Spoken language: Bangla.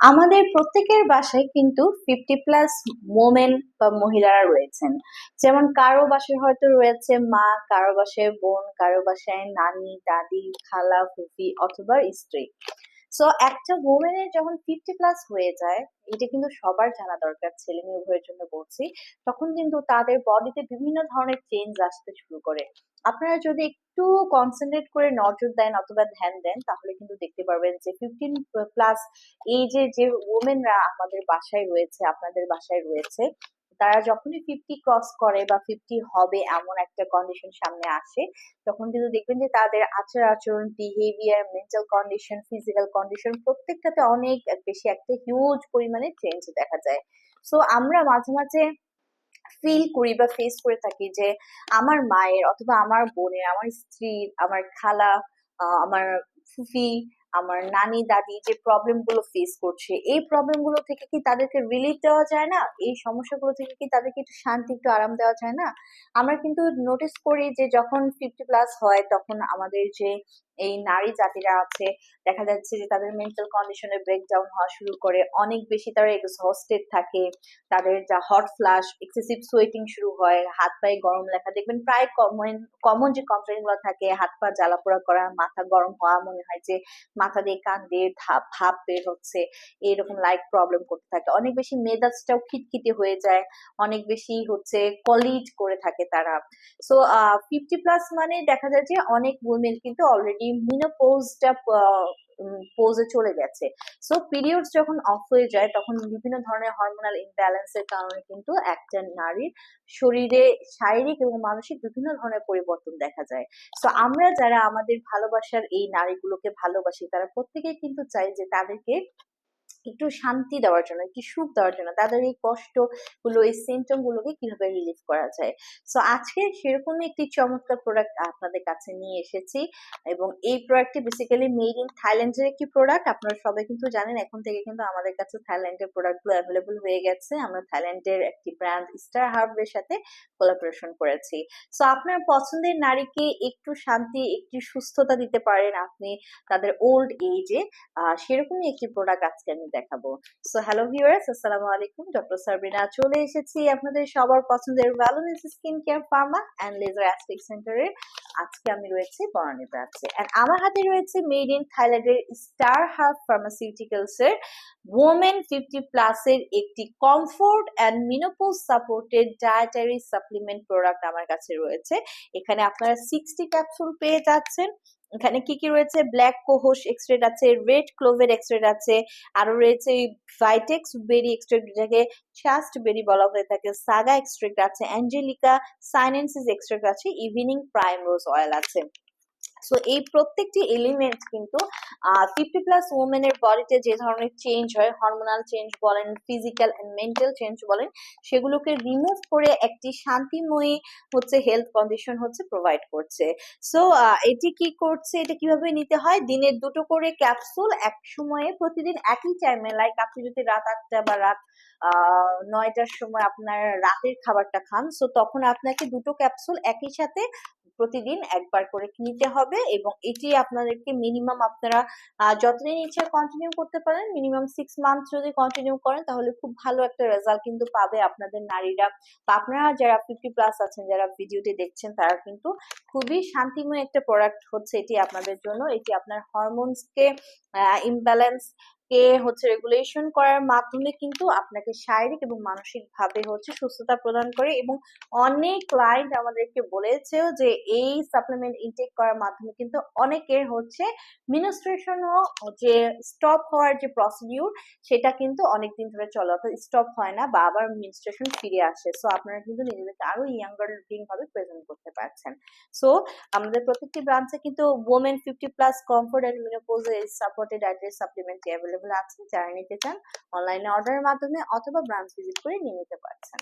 আমাদের প্রত্যেকের বাসায় কিন্তু ফিফটি প্লাস মোমেন বা মহিলারা রয়েছেন। যেমন কারও বাসায় হয়তো রয়েছে মা, কারও বাসায় বোন, কারও বাসায় নানি, দাদি, খালা, ফুফি অথবা স্ত্রী। সো একটা ওমেনের যখন ফিফটি প্লাস হয়ে যায়, এটা কিন্তু সবার জানা দরকার, ছেলে মেয়ে উভয়ের জন্য বলছি, তখন কিন্তু তাদের বডিতে বিভিন্ন ধরনের চেঞ্জ আসতে শুরু করে। আপনারা যদি একটু কনসেন্ট্রেট করে নজর দেন অথবা ধ্যান দেন, তাহলে কিন্তু দেখতে পারবেন যে ফিফটিন প্লাস এই যে যে ওমেনরা আমাদের বাসায় রয়েছে, আপনাদের বাসায় রয়েছে তারা যখনই ফিফটি ক্রস করে বা ফিফটি হবে এমন একটা কন্ডিশন সামনে আসে, তখন কিন্তু দেখবেন যে তাদের আচার আচরণ behaviour mental condition physical condition প্রত্যেকটাতে অনেক বেশি একটা হিউজ পরিমাণে চেঞ্জ দেখা যায়। সো আমরা মাঝে মাঝে ফিল করি বা ফেস করে থাকি যে আমার মায়ের অথবা আমার বোনের, আমার স্ত্রীর, আমার খালা আমার ফুফি আমার নানি, দাদি যে প্রবলেমগুলো ফেস করছে, এই প্রবলেমগুলো থেকে কি তাদেরকে রিলিফ দেওয়া যায় না? এই সমস্যাগুলো থেকে কি তাদেরকে একটু শান্তি, একটু আরাম দেওয়া যায় না? আমরা কিন্তু নোটিস করি যে যখন ফিফটি প্লাস হয়, তখন আমাদের যে এই নারী জাতিরা আছে, দেখা যাচ্ছে যে তাদের মেন্টাল কন্ডিশনে ব্রেকডাউন হওয়া শুরু করে, অনেক বেশি তারা এক্সহস্টেড থাকে, তাদের যা হট ফ্লাশ এক্সেসিভ সোয়েটিং শুরু হয়, হাত পায়ে গরম লেখা, দেখবেন প্রায় কমন কমন যে কমপ্লেনগুলো থাকে, হাত পা জ্বালাপোড়া করা, মাথা গরম হওয়া, মনে হয় যে মাথা দিয়ে কান দিয়ে ভাব বের হচ্ছে এরকম লাইট প্রবলেম করতে থাকে। অনেক বেশি মেজাজটাও খিটখিটে হয়ে যায়, অনেক বেশি হচ্ছে কলিড করে থাকে তারা। সো ফিফটি প্লাস মানে দেখা যায় যে অনেক উইমেন কিন্তু অলরেডি মিনোপোজটা পোজে চলে গেছে। সো পিরিয়ডস যখন অফ হয়ে যায়, তখন বিভিন্ন ধরনের হরমোনাল ইমব্যালেন্সের কারণে কিন্তু একটা নারীর শরীরে শারীরিক এবং মানসিক বিভিন্ন ধরনের পরিবর্তন দেখা যায়। সো আমরা যারা আমাদের ভালোবাসার এই নারীগুলোকে ভালোবাসি, তারা প্রত্যেকেই কিন্তু চাই যে তাদেরকে একটু শান্তি দেওয়ার জন্য, একটু সুখ দেওয়ার জন্য তাদের এই কষ্টগুলো এই সিমটম গুলোকে কীভাবে রিলিফ করা যায়? সো আজকে সেরকমই একটি চমৎকার প্রোডাক্ট আপনাদের কাছে নিয়ে এসেছি এবং এই প্রোডাক্টটি বেসিক্যালি মেড ইন থাইল্যান্ডের একটি প্রোডাক্ট আপনারা সবাই কিন্তু জানেন, এখন থেকে কিন্তু আমাদের কাছে থাইল্যান্ডের প্রোডাক্টগুলো অ্যাভেলেবল হয়ে গেছে। আমরা থাইল্যান্ডের একটি ব্র্যান্ড স্টার হার্বের সাথে কোলাবোরেশন করেছি। সো আপনার পছন্দের নারীকে একটু শান্তি, একটু সুস্থতা দিতে পারেন আপনি তাদের ওল্ড এজে সেরকমই একটি প্রোডাক্ট আজকে আমি দেখাবো। সো হ্যালো ভিউয়ার্স আসসালামু আলাইকুম। ডক্টর সাবরিনা চলে এসেছি আপনাদের সবার পছন্দের ভ্যালোনেস skin care pharma and laser aesthetic সেন্টারে আজকে আমি রয়েছি বনানী ব্রাঞ্চে এন্ড আমার হাতে রয়েছে মেড ইন থাইল্যান্ডের স্টার হাব ফার্মাসিউটিক্যালস এর ওমেন ফিফটি প্লাসের একটি comfort and menopause supported dietary supplement product আমার কাছে রয়েছে। এখানে আপনারা সিক্সটি ক্যাপসুল পেয়ে যাচ্ছেন। এখানে কি কি রয়েছে? ব্ল্যাক কোহোস এক্সট্রেট আছে রেড ক্লোভের এক্সট্রেট আছে, আরও রয়েছে ভাইটেক্স বেরি এক্সট্রেট যেটাকে চাস্ট বেরি বলা হয়ে থাকে। সাগা এক্সট্রেট আছে অ্যাঞ্জেলিকা সাইনেন্সিস এক্সট্রেট আছে ইভিনিং প্রাইম রোজ অয়েল আছে। সো এই প্রত্যেকটি এলিমেন্ট কিন্তু ফিফটি প্লাস ওমেনের বডিতে যে ধরনের চেঞ্জ হয় হরমোনাল চেঞ্জ বলেন ফিজিক্যাল অ্যান্ড মেন্টাল চেঞ্জ বলেন, সেগুলোকে রিমুভ করে একটি শান্তিময়ী হচ্ছে হেলথ কন্ডিশন হচ্ছে প্রোভাইড করছে। সো এটি কি করছে, এটা কীভাবে নিতে হয়? দিনের দুটো করে ক্যাপসুল এক সময়ে প্রতিদিন একই টাইমে লাইক আপনি যদি রাত আটটা বা রাত নয়টার সময় আপনার রাতের খাবারটা খান সো তখন আপনাকে দুটো ক্যাপসুল একই সাথে প্রতিদিন একবার করে নিতে হবে। এবং এটি আপনাদেরকে মিনিমাম আপনারা যতদিন ইচ্ছা কন্টিনিউ করতে পারেন মিনিমাম সিক্স মান্থ যদি কন্টিনিউ করেন, তাহলে খুব ভালো একটা রেজাল্ট কিন্তু পাবে আপনাদের নারীরা। বা আপনারা যারা ফিফটি প্লাস আছেন, যারা ভিডিওটি দেখছেন, তারা কিন্তু খুবই শান্তিময় একটা প্রোডাক্ট হচ্ছে এটি আপনাদের জন্য। এটি আপনার হরমোনসকে ইমব্যালেন্স কে হচ্ছে রেগুলেশন করার মাধ্যমে কিন্তু আপনাকে শারীরিক এবং মানসিক ভাবে হচ্ছে সুস্থতা প্রদান করে এবং অনেক ক্লায়েন্ট আমাদেরকে বলেছেও যে এই সাপ্লিমেন্ট ইনটেক করার মাধ্যমে কিন্তু অনেকের হচ্ছে মিনিস্ট্রেশনও যে স্টপ হওয়ার যে প্রসিডিউর সেটা কিন্তু অনেক দিন ধরে চলে, অর্থাৎ স্টপ হয় না বা আবার মিনিস্ট্রেশন ফিরে আসে। সো আপনারা কিন্তু নিজেদেরকে আরও ইয়াঙ্গার লুকিং ভাবে প্রেজেন্ট করতে পারছেন। সো আমাদের প্রত্যেকটি ব্রাঞ্চে কিন্তু women fifty plus comfort and মিনোপোজে supported address supplement available আছে যারা নিতে চান অনলাইনে অর্ডারের মাধ্যমে অথবা ব্রাঞ্চ ভিজিট করে নিয়ে নিতে পারছেন।